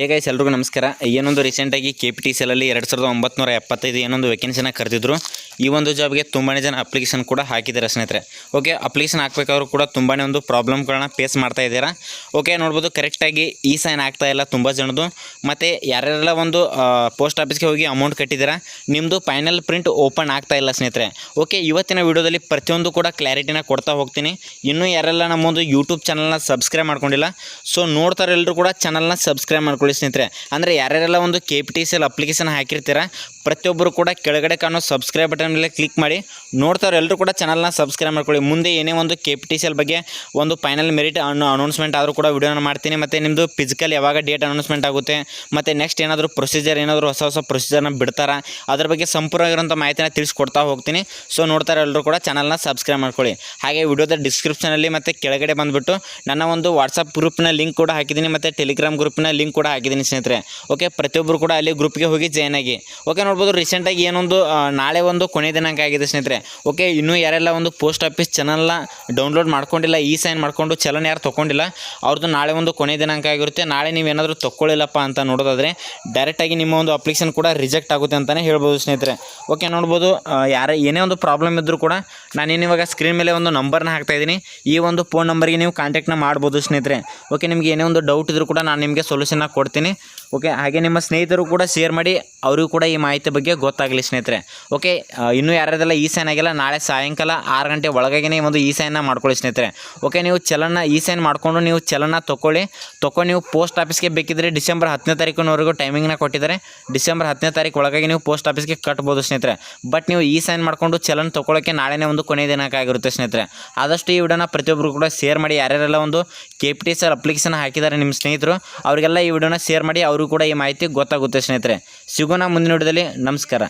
ಹೇಗೆ ಎಲ್ರಿಗೂ ನಮಸ್ಕಾರ. ಏನೊಂದು ರೀಸೆಂಟಾಗಿ ಕೆ ಪಿ ಟಿ ಅಲ್ಲಿ ಎರಡು ಸಾವಿರದ ಒಂಬತ್ತು ಎಪ್ಪತ್ತೈದು ಏನೊಂದು ವೇಕೆನ್ಸಿನ ಕರೆದಿದ್ರು. ಈ ಒಂದು ಜಾಬ್ಗೆ ತುಂಬಾ ಜನ ಅಪ್ಲಿಕೇಶನ್ ಕೂಡ ಹಾಕಿದ್ದಾರೆ ಸ್ನೇಹಿತರೆ. ಓಕೆ ಅಪ್ಲಿಕೇಶನ್ ಹಾಕಬೇಕಾದ್ರೂ ಕೂಡ ತುಂಬಾ ಒಂದು ಪ್ರಾಬ್ಲಮ್ಗಳನ್ನ ಫೇಸ್ ಮಾಡ್ತಾ ಇದ್ದೀರಾ? ಓಕೆ ನೋಡ್ಬೋದು ಕರೆಕ್ಟಾಗಿ ಈ ಸೈನ್ ಆಗ್ತಾ ಇಲ್ಲ ತುಂಬ ಜನದು ಮತ್ತು ಯಾರ್ಯಾರೆಲ್ಲ ಒಂದು ಪೋಸ್ಟ್ ಆಫೀಸ್ಗೆ ಹೋಗಿ ಅಮೌಂಟ್ ಕಟ್ಟಿದ್ದೀರಾ? ನಿಮ್ಮದು ಫೈನಲ್ ಪ್ರಿಂಟ್ ಓಪನ್ ಆಗ್ತಾ ಇಲ್ಲ ಸ್ನೇಹಿತರೆ. ಓಕೆ ಇವತ್ತಿನ ವಿಡಿಯೋದಲ್ಲಿ ಪ್ರತಿಯೊಂದು ಕೂಡ ಕ್ಲಾರಿಟಿನ ಕೊಡ್ತಾ ಹೋಗ್ತೀನಿ. ಇನ್ನೂ ಯಾರೆಲ್ಲ ನಮ್ಮೊಂದು ಯೂಟ್ಯೂಬ್ ಚಾನಲ್ನ ಸಬ್ಸ್ಕ್ರೈಬ್ ಮಾಡ್ಕೊಂಡಿಲ್ಲ ಸೊ ನೋಡ್ತಾರೆ ಎಲ್ಲರೂ ಕೂಡ ಚಾನಲ್ನ ಸಬ್ಸ್ಕ್ರೈಬ್ ಮಾಡ್ಕೊಳ್ಳಿ ಸ್ನೇಹಿತರೆ. ಅಂದರೆ ಯಾರ್ಯಾರೆಲ್ಲ ಒಂದು K P T C L application ಹಾಕಿರ್ತೀರಾ, ಪ್ರತಿಯೊಬ್ಬರು ಕೂಡ ಕೆಳಗಡೆ ಕಾಣೋ ಸಬ್ಸ್ಕ್ರೈಬ್ ಬಟನ್ ಕ್ಲಿಕ್ ಮಾಡಿ. ನೋಡ್ತಾರೆ ಎಲ್ಲರೂ ಕೂಡ ಚಾನಲ್ನ ಸಬ್ಸ್ಕ್ರೈಬ್ ಮಾಡ್ಕೊಳ್ಳಿ. ಮುಂದೆ ಏನೇ ಒಂದು K P T C L ಬಗ್ಗೆ ಒಂದು ಫೈನಲ್ ಮೆರಿಟ್ ಅನ್ನು ಅನೌನ್ಸ್ಮೆಂಟ್ ಆದರೂ ಕೂಡ ವಿಡಿಯೋನ ಮಾಡ್ತೀನಿ. ಮತ್ತು ನಿಮ್ಮದು ಫಿಸಿಕಲ್ ಯಾವಾಗ ಡೇಟ್ ಅನೌನ್ಸ್ಮೆಂಟ್ ಆಗುತ್ತೆ, ಮತ್ತು ನೆಕ್ಸ್ಟ್ ಏನಾದರೂ ಪ್ರೊಸೀಜರ್ ಏನಾದರೂ ಹೊಸ ಹೊಸ ಪ್ರೊಸೀಜರ್ನ ಬಿಡ್ತಾರಾ, ಅದ್ರ ಬಗ್ಗೆ ಸಂಪೂರ್ಣವಾಗಿರೋಂಥ ಮಾಹಿತಿನ ತಿಳಿಸ್ಕೊಡ್ತಾ ಹೋಗ್ತೀನಿ. ಸೊ ನೋಡ್ತಾರೆ ಎಲ್ಲರೂ ಕೂಡ ಚಾನಲ್ನ ಸಬ್ಸ್ಕ್ರೈಬ್ ಮಾಡ್ಕೊಳ್ಳಿ. ಹಾಗೆ ವಿಡಿಯೋದ ಡಿಸ್ಕ್ರಿಪ್ಷನಲ್ಲಿ ಮತ್ತು ಕೆಳಗಡೆ ಬಂದುಬಿಟ್ಟು ನನ್ನ ಒಂದು ವಾಟ್ಸಪ್ ಗ್ರೂಪ್ನ ಲಿಂಕ್ ಕೂಡ ಹಾಕಿದ್ದೀನಿ, ಮತ್ತು ಟೆಲಿಗ್ರಾಮ್ ಗ್ರೂಪ್ನ ಲಿಂಕ್ ಕೂಡ ಹಾಕಿದ್ದೀನಿ ಸ್ನೇಹಿತರೆ. ಓಕೆ ಪ್ರತಿಯೊಬ್ಬರು ಕೂಡ ಅಲ್ಲಿ ಗ್ರೂಪ್ಗೆ ಹೋಗಿ ಜಾಯ್ನ್ ಆಗಿ. ಓಕೆ ನೋಡ್ಬೋದು ರೀಸೆಂಟಾಗಿ ಏನೊಂದು ನಾಳೆ ಒಂದು ಕೊನೆ ದಿನಾಂಕ ಆಗಿದೆ ಸ್ನೇಹಿತರೆ. ಓಕೆ ಇನ್ನೂ ಯಾರೆಲ್ಲ ಒಂದು ಪೋಸ್ಟ್ ಆಫೀಸ್ ಚಾನಲ್ನ ಡೌನ್ಲೋಡ್ ಮಾಡ್ಕೊಂಡಿಲ್ಲ ಈ ಸೈನ್ ಮಾಡ್ಕೊಂಡು ಚಲನ್ ಯಾರು ತೊಗೊಂಡಿಲ್ಲ, ಅವ್ರದ್ದು ನಾಳೆ ಒಂದು ಕೊನೆ ದಿನಾಂಕ ಆಗಿರುತ್ತೆ. ನಾಳೆ ನೀವು ಏನಾದರೂ ತೊಗೊಳ್ಳಿಲ್ಲಪ್ಪ ಅಂತ ನೋಡೋದಾದರೆ ಡೈರೆಕ್ಟಾಗಿ ನಿಮ್ಮ ಒಂದು ಅಪ್ಲಿಕೇಶನ್ ಕೂಡ ರಿಜೆಕ್ಟ್ ಆಗುತ್ತೆ ಅಂತಲೇ ಹೇಳ್ಬೋದು ಸ್ನೇಹಿತರೆ. ಓಕೆ ನೋಡ್ಬೋದು ಯಾರು ಏನೇ ಒಂದು ಪ್ರಾಬ್ಲಮ್ ಇದ್ದರೂ ಕೂಡ ನಾನೇನು ಇವಾಗ ಸ್ಕ್ರೀನ್ ಮೇಲೆ ಒಂದು ನಂಬರ್ನ ಹಾಕ್ತಾ ಇದ್ದೀನಿ. ಈ ಒಂದು ಫೋನ್ ನಂಬರ್ಗೆ ನೀವು ಕಾಂಟ್ಯಾಕ್ಟ್ನ ಮಾಡ್ಬೋದು ಸ್ನೇಹಿತರೆ. ಓಕೆ ನಿಮಗೆ ಏನೇ ಒಂದು ಡೌಟ್ ಇದ್ದರೂ ಕೂಡ ನಾನು ನಿಮಗೆ ಸೊಲ್ಯೂಷನ್ನ ಕೊಡ್ತೀನಿ. ಓಕೆ, ಹಾಗೆ ನಿಮ್ಮ ಸ್ನೇಹಿತರು ಕೂಡ ಶೇರ್ ಮಾಡಿ, ಅವರಿಗೂ ಕೂಡ ಈ ಮಾಹಿತಿ ಬಗ್ಗೆ ಗೊತ್ತಾಗಲಿ ಸ್ನೇಹಿತರೆ. ಓಕೆ ಇನ್ನೂ ಯಾರ್ಯಾರೆಲ್ಲ ಈ ಸೈನ್ ಆಗಿಲ್ಲ, ನಾಳೆ ಸಾಯಂಕಾಲ ಆರು ಗಂಟೆ ಒಳಗಾಗಿನೇ ಒಂದು ಈ ಸೈನ್ನ ಮಾಡ್ಕೊಳ್ಳಿ ಸ್ನೇಹಿತರೆ. ಓಕೆ, ನೀವು ಚಲನ ಈ ಸೈನ್ ಮಾಡಿಕೊಂಡು ನೀವು ಚಲನ ತೊಗೊಳ್ಳಿ ತೊಗೊಂಡು ನೀವು ಪೋಸ್ಟ್ ಆಫೀಸ್ಗೆ ಬೇಕಿದ್ರೆ ಡಿಸೆಂಬರ್ ಹತ್ತನೇ ತಾರೀಕಿನವರೆಗೂ ಟೈಮಿಂಗ್ನ ಕೊಟ್ಟಿದ್ದಾರೆ. ಡಿಸೆಂಬರ್ ಹತ್ತನೇ ತಾರೀಕು ಒಳಗಾಗಿ ನೀವು ಪೋಸ್ಟ್ ಆಫೀಸ್ಗೆ ಕಟ್ಬೋದು ಸ್ನೇಹಿತರೆ. ಬಟ್ ನೀವು ಈ ಸೈನ್ ಮಾಡಿಕೊಂಡು ಚಲನ್ ತೊಗೊಳಕ್ಕೆ ನಾಳೆನೇ ಒಂದು ಕೊನೆಯ ದಿನಾಂಕ ಆಗಿರುತ್ತೆ ಸ್ನೇಹಿತರೆ. ಆದಷ್ಟು ಈ ವಿಡಿಯೋನ ಪ್ರತಿಯೊಬ್ಬರು ಕೂಡ ಶೇರ್ ಮಾಡಿ, ಯಾರ್ಯಾರೆಲ್ಲ ಒಂದು K P T sir application ಹಾಕಿದ್ದಾರೆ ನಿಮ್ಮ ಸ್ನೇಹಿತರು, ಅವರಿಗೆಲ್ಲ ಈ ವಿಡಿಯೋನ ಶೇರ್ ಮಾಡಿ, ಅವ್ರಿಗೂ ಕೂಡ ಈ ಮಾಹಿತಿ ಗೊತ್ತಾಗುತ್ತೆ ಸ್ನೇಹಿತರೆ. ಸಿಗೋಣ ಮುಂದಿನ ವಿಡಿಯೋದಲ್ಲಿ. ನಮಸ್ಕಾರ.